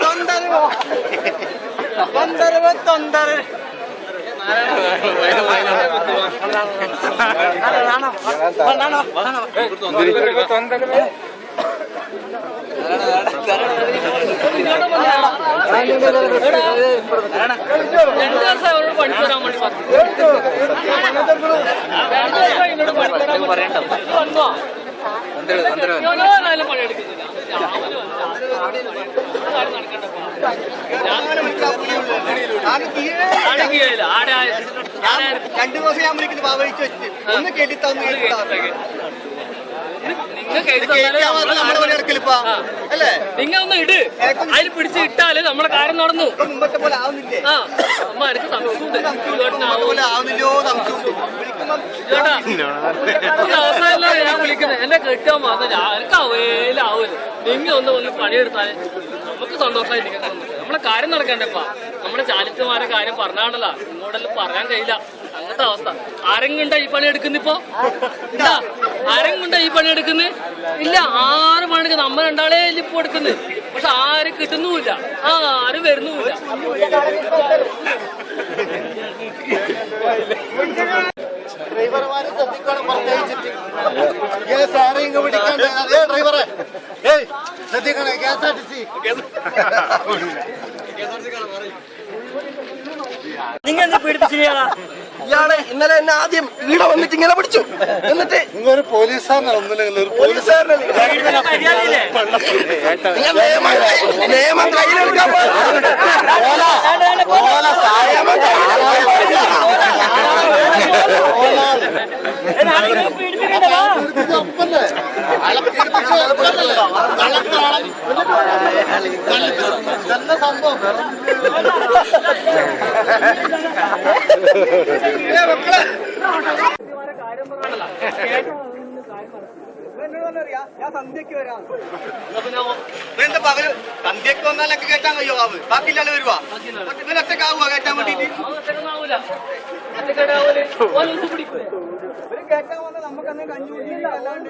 தொந்தரவு தொந்தரவு தொந்தரவு രണ്ടു ദിവസം അവരോട് വേണ്ടി പറഞ്ഞു വന്നോ പണിയെടുക്കുന്നില്ല വന്നു. ആരും നടക്കണ്ടപ്പോ. ആണെങ്കിൽ ആടെ ആടെ രണ്ടു ദിവസം ഞാൻ വിളിക്കുന്നു. പാവഴിച്ച് വെച്ച് ഒന്ന് കേട്ടി അല്ലേ? നിങ്ങൾ ഒന്ന് ഇട്. അതിൽ പിടിച്ച് ഇട്ടാൽ നമ്മളെ കാര്യം നടന്നു. മുമ്പത്തെ പോലെ ആവുന്നില്ലേ? ആ. അമ്മ എനിക്ക് സംശയമുണ്ട്. മുമ്പത്തെ ചേട്ടനാവും പോലെ ആവുന്നില്ലോ. സംശയം വിളിക്കുമ്പം ചേട്ടാ അവസാനമല്ല ഞാൻ വിളിക്കുന്നത്. എന്നെ കെട്ടാൻ മാത്രം. എനിക്ക് അവയിലാവൂല നിങ്ങൾ ഒന്ന് ഒന്ന് പണിയെടുത്താൽ നമുക്ക് സന്തോഷമായി നിൽക്കണം നമ്മളെ കാര്യം നടക്കണ്ടപ്പാ നമ്മുടെ ചാലിത്തമാരെ കാര്യം പറഞ്ഞാണല്ലോ. ഇങ്ങോട്ടെല്ലാം പറയാൻ കഴിയില്ല. അങ്ങനത്തെ അവസ്ഥ. ആരെങ്കിണ്ട ഈ പണി എടുക്കുന്നിപ്പോ ഇല്ല ആരെങ്കിണ്ട ഈ പണി എടുക്കുന്ന? ഇല്ല ആറ് മണിക്ക് നമ്മൾ രണ്ടാളെ ഇപ്പൊ എടുക്കുന്നത് പക്ഷെ ആരും കിട്ടുന്നുമില്ല. ആരും വരുന്നുമില്ല. ഡ്രൈവർമാരെ ശ്രദ്ധിക്കണം പ്രത്യേകിച്ചിട്ട്. സാറേ ഇങ്ങ് പിടിക്കണ്ടേ അതേ ഡ്രൈവറെ. ഏയ്. ശ്രദ്ധിക്കണേ K S R T C നിങ്ങൾ എന്താ പീഡിപ്പിച്ചില്ല ഇയാളെ ഇന്നലെ എന്നെ ആദ്യം ഈട വന്നിട്ട് ഇങ്ങനെ പിടിച്ചു എന്നിട്ട് നിങ്ങളൊരു പോലീസുകാരനാണ് ഒന്നുമില്ലെങ്കിൽ ഒരു പോലീസുകാരനെ നിയമം കയ്യിലെടുക്കാൻ പാടില്ല. നിയമം കയ്യിലെടുക്കാൻ നല്ല സംഭവം ഞാൻ സന്ധ്യക്ക് വരാം ഇവരെന്താ പകൽ സന്ധ്യക്ക് വന്നാലൊക്കെ കേട്ടാൻ കഴിയോ ആവ് ബാക്കിയില്ലാതെ വരുവാ ഒറ്റക്കാവുക കേട്ടാൻ വേണ്ടിട്ട് ഇവർ കേട്ടാൻ വന്നാൽ നമുക്ക് അന്നേ കഞ്ഞു അല്ലാണ്ട്